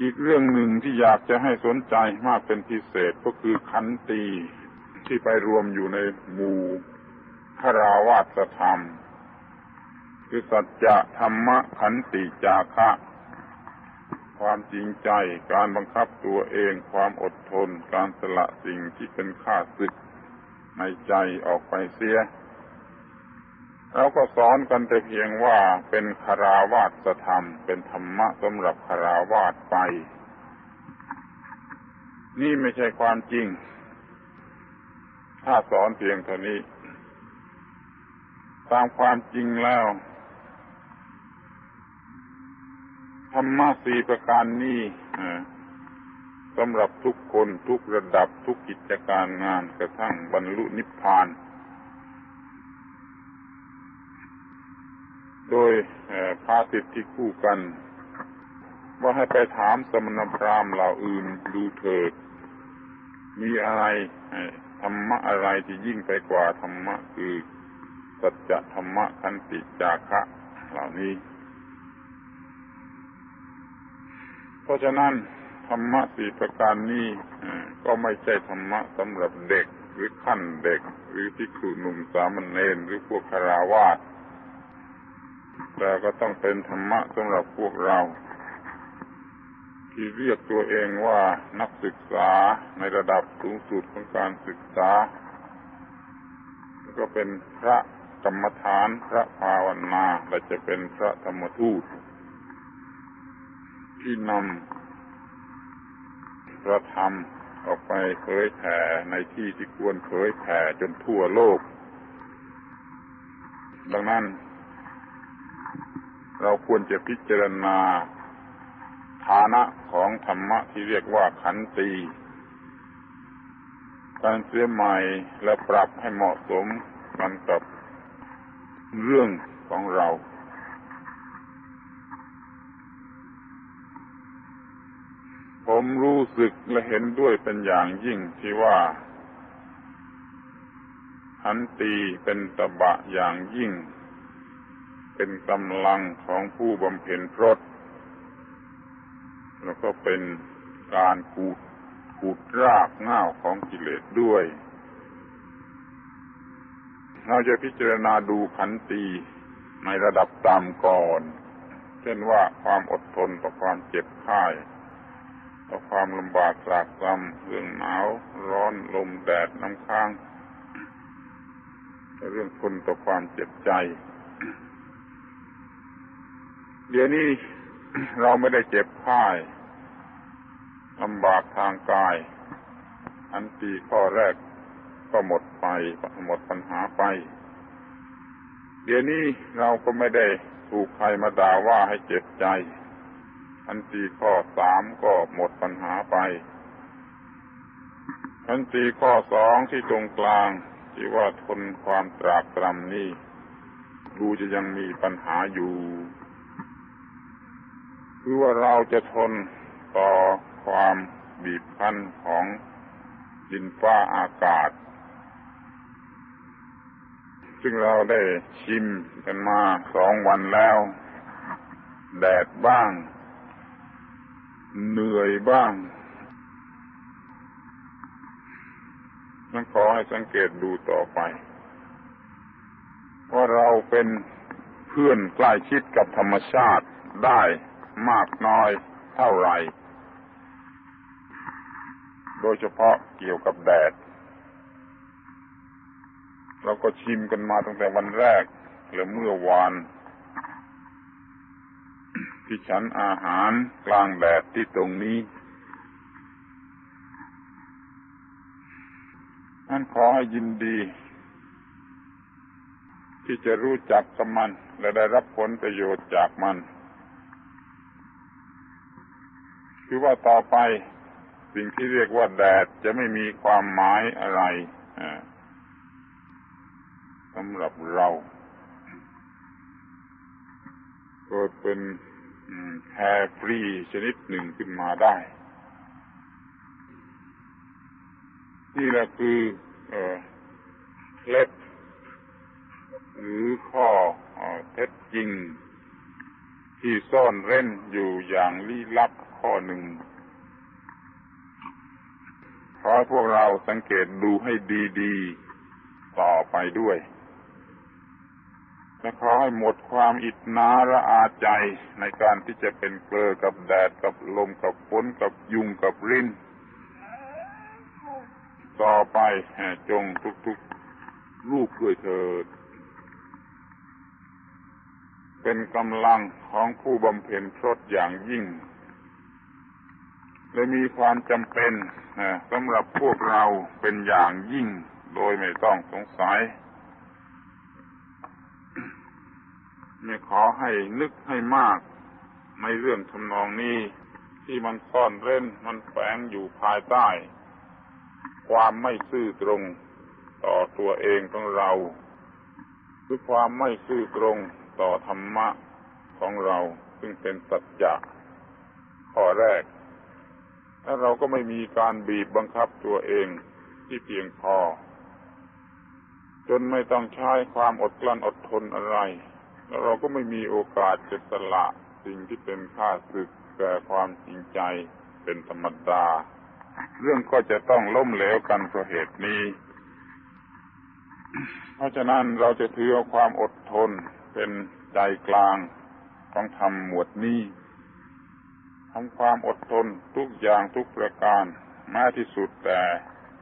อีกเรื่องหนึ่งที่อยากจะให้สนใจมากเป็นพิเศษก็คือขันตีที่ไปรวมอยู่ในหมู่คราวาสธรรม คือสัจจะธรรมะขันติจาคะ ความจริงใจการบังคับตัวเองความอดทน การสละสิ่งที่เป็นข้าศึกในใจออกไปเสีย เราก็สอนกันแต่เพียงว่าเป็นคาราวาสธรรม เป็นธรรมะสำหรับคาราวาสไป นี่ไม่ใช่ความจริง ถ้าสอนเพียงเท่านี้ ตามความจริงแล้ว ธรรมะสี่ประการนี้สำหรับทุกคนทุกระดับทุกกิจการงานกระทั่งบรรลุนิพพาน โดยพาสิทธิคู่กัน ว่าให้ไปถามสมณพราหมณ์เหล่าอื่นดูเถิด มีอะไรธรรมะอะไรที่ยิ่งไปกว่าธรรมะคือสัจธรรมะคันติจาคะเหล่านี้ เพราะฉะนั้นธรรมะสี่ประการนี้ก็ไม่ใช่ธรรมะสำหรับเด็กหรือขั้นเด็ก หรือที่คือหนุ่มสามเณรหรือพวกคาราวาส แต่ก็ต้องเป็นธรรมะสำหรับพวกเรา ที่เรียกตัวเองว่านักศึกษาในระดับสูงสุดของการศึกษา ก็เป็นพระกรรมฐานพระภาวนาและจะเป็นพระธรรมทูต ที่นำพระธรรมออกไปเผยแผ่ในที่ที่ควรเผยแผ่จนทั่วโลก ดังนั้น เราควรจะพิจารณา ฐานะของธรรมะที่เรียกว่าขันตี การเสียใหม่และปรับให้เหมาะสมกันกับเรื่องของเรา ผมรู้สึกและเห็นด้วยเป็นอย่างยิ่งที่ว่าขันตีเป็นตบะอย่างยิ่ง เป็นกำลังของผู้บำเพ็ญพรตแล้วก็เป็นการขูดขูดรากง่าวของกิเลสด้วย เราจะพิจารณาดูขันตีในระดับต่ำก่อน เช่นว่าความอดทนต่อความเจ็บไข้ต่อความลำบากสากซ้ำเรื่องหนาว ร้อนลมแดดน้ำค้างเรื่องทนต่อความเจ็บใจ เดี๋ยวนี้เราไม่ได้เจ็บไข้ลำบากทางกาย อันตีข้อแรกก็หมดไปหมดปัญหาไป เดี๋ยวนี้เราก็ไม่ได้ถูกใครมาด่าว่าให้เจ็บใจ อันตีข้อสามก็หมดปัญหาไป อันตีข้อสองที่ตรงกลางที่ว่าทนความตรากตรำนี่ดูจะยังมีปัญหาอยู่ คือว่าเราจะทนต่อความบีบคั้นของดินฟ้าอากาศ ซึ่งเราได้ชิมกันมาสองวันแล้ว แดดบ้าง เหนื่อยบ้างนั้นขอให้สังเกตดูต่อไป ว่าเราเป็นเพื่อนใกล้ชิดกับธรรมชาติได้ มากน้อยเท่าไรโดยเฉพาะเกี่ยวกับแดด เราก็ชิมกันมาตั้งแต่วันแรกหรือเมื่อวาน ที่ฉันอาหารกลางแดดที่ตรงนี้นั่นขอให้ยินดี ที่จะรู้จักกับมัน และได้รับผลประโยชน์จากมัน คือว่าต่อไปสิ่งที่เรียกว่าแดดจะไม่มีความหมายอะไรสำหรับเราเกิดเป็นแคร์ฟรีชนิดหนึ่งขึ้นมาได้ นี่แหละคือเคล็ดหรือข้อเท็จจริง ที่ซ่อนเร้นอยู่อย่างลี้ลับข้อหนึ่งขอพวกเราสังเกตดูให้ดีๆ ต่อไปด้วยและขอให้หมดความอิจนาระอาใจในการที่จะเป็นเกลือกับแดดกับลมกับฝนกับยุงกับรินต่อไปจงทุกๆลูกด้วยเถิด เป็นกำลังของผู้บำเพ็ญพรตอย่างยิ่ง และมีความจำเป็นสำหรับพวกเราเป็นอย่างยิ่งโดยไม่ต้องสงสัยไม่ขอให้นึกให้มากในเรื่องทำนองนี้ที่มันซ่อนเร้นมันแฝงอยู่ภายใต้ ความไม่ซื่อตรงต่อตัวเองของเราหรือความไม่ซื่อตรง ต่อธรรมะของเราซึ่งเป็นสัจจะข้อแรก และเราก็ไม่มีการบีบบังคับตัวเองที่เพียงพอ จนไม่ต้องใช้ความอดกลั้นอดทนอะไร แล้วเราก็ไม่มีโอกาสจะสละสิ่งที่เป็นค่าศึกแก่ความจริงใจเป็นธรรมดา เรื่องก็จะต้องล้มเหลวกันเพราะเหตุนี้ เพราะฉะนั้นเราจะถือเอาความอดทน เป็นใจกลางของธรรมหมวดนี้ทำความอดทนทุกอย่างทุกประการแม้ที่สุดแต่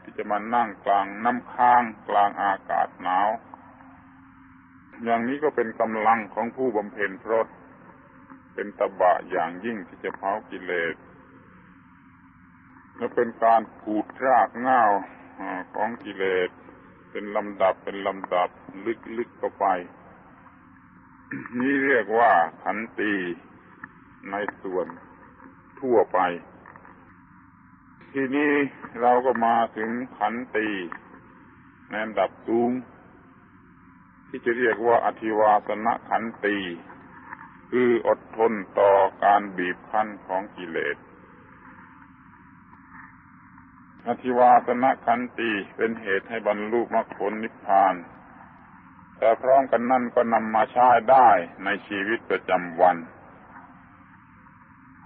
ที่จะมานั่งกลางน้ำค้างกลางอากาศหนาว อย่างนี้ก็เป็นกำลังของผู้บำเพ็ญพรตเป็นตบะอย่างยิ่งที่จะเผากิเลสและเป็นการขูดรากงาวของกิเลส เป็นลำดับเป็นลำดับลึกๆเข้าไป นี่เรียกว่าขันตีในส่วนทั่วไป ทีนี้เราก็มาถึงขันตีในอันดับสูง ที่จะเรียกว่าอธิวาสนขันตี คืออดทนต่อการบีบคั้นของกิเลสอธิวาสนขันตีเป็นเหตุให้บรรลุมรรคผลนิพพาน แต่พร้อมกันนั่นก็นำมาใช้ได้ในชีวิตประจำวัน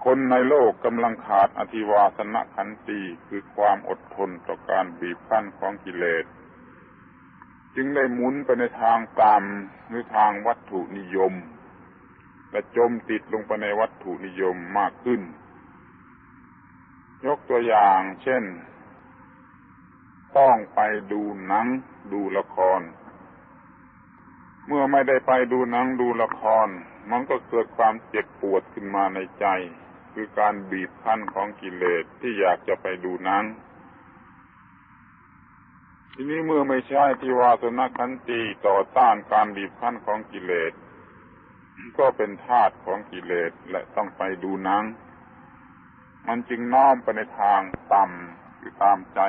คนในโลกกำลังขาดอธิวาสนขันตีคือความอดทนต่อการบีบคั้นของกิเลส จึงได้หมุนไปในทางต่ำหรือทางวัตถุนิยมและจมติดลงไปในวัตถุนิยมมากขึ้น ยกตัวอย่างเช่น ต้องไปดูหนัง ดูละคร เมื่อไม่ได้ไปดูหนังดูละคร มันก็เกิดความเจ็บปวดขึ้นมาในใจ คือการบีบคั้นของกิเลสที่อยากจะไปดูหนังทีนี้เมื่อไม่ใช่ที่วาสนาขันตีต่อต้านการบีบคั้นของกิเลส ก็เป็นธาตุของกิเลสและต้องไปดูหนัง มันจึงน้อมไปในทางต่ำคือตามใจ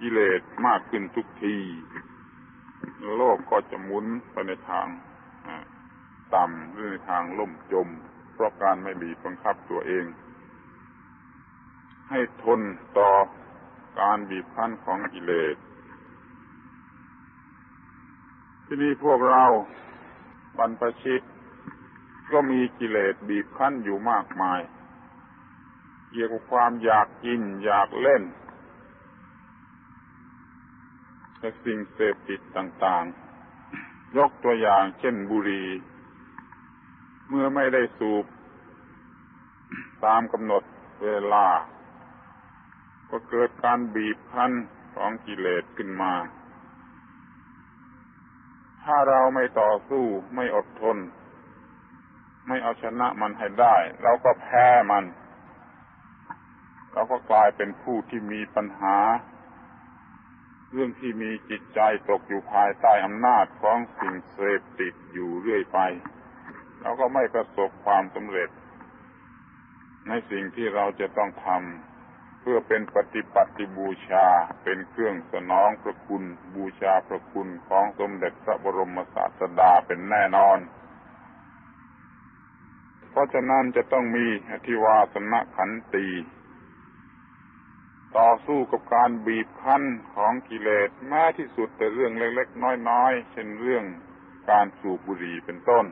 กิเลสมากขึ้นทุกที โลกก็จะหมุนไปในทางต่ำหรือในทางล่มจม เพราะการไม่บีบบังคับตัวเอง ให้ทนต่อการบีบคั้นของกิเลส ที่นี่พวกเราบรรพชิต ก็มีกิเลสบีบคั้นอยู่มากมาย เกี่ยวกับความอยากกินอยากเล่น และสิ่งเสพติดต่างๆ ยกตัวอย่างเช่นบุหรี่เมื่อไม่ได้สูบ ตามกำหนดเวลา ก็เกิดการบีบคั้นของกิเลสขึ้นมา ถ้าเราไม่ต่อสู้ไม่อดทน ไม่เอาชนะมันให้ได้ เราก็แพ้มัน เราก็กลายเป็นผู้ที่มีปัญหา เรื่องที่มีจิตใจตกอยู่ภายใต้อำนาจของสิ่งเสพติดอยู่เรื่อยไปเราก็ไม่ประสบความสำเร็จ ในสิ่งที่เราจะต้องทำเพื่อเป็นปฏิปัติบูชาเป็นเครื่องสนองพระคุณ บูชาพระคุณของสมเด็จพระบรมศาสดาเป็นแน่นอน เพราะฉะนั้นจะต้องมีอธิวาสนะขันตี ต่อสู้กับการบีบคั้นของกิเลสแม้ที่สุดแต่เรื่องเล็กๆน้อยๆเช่นเรื่องการสูบบุหรี่เป็นต้น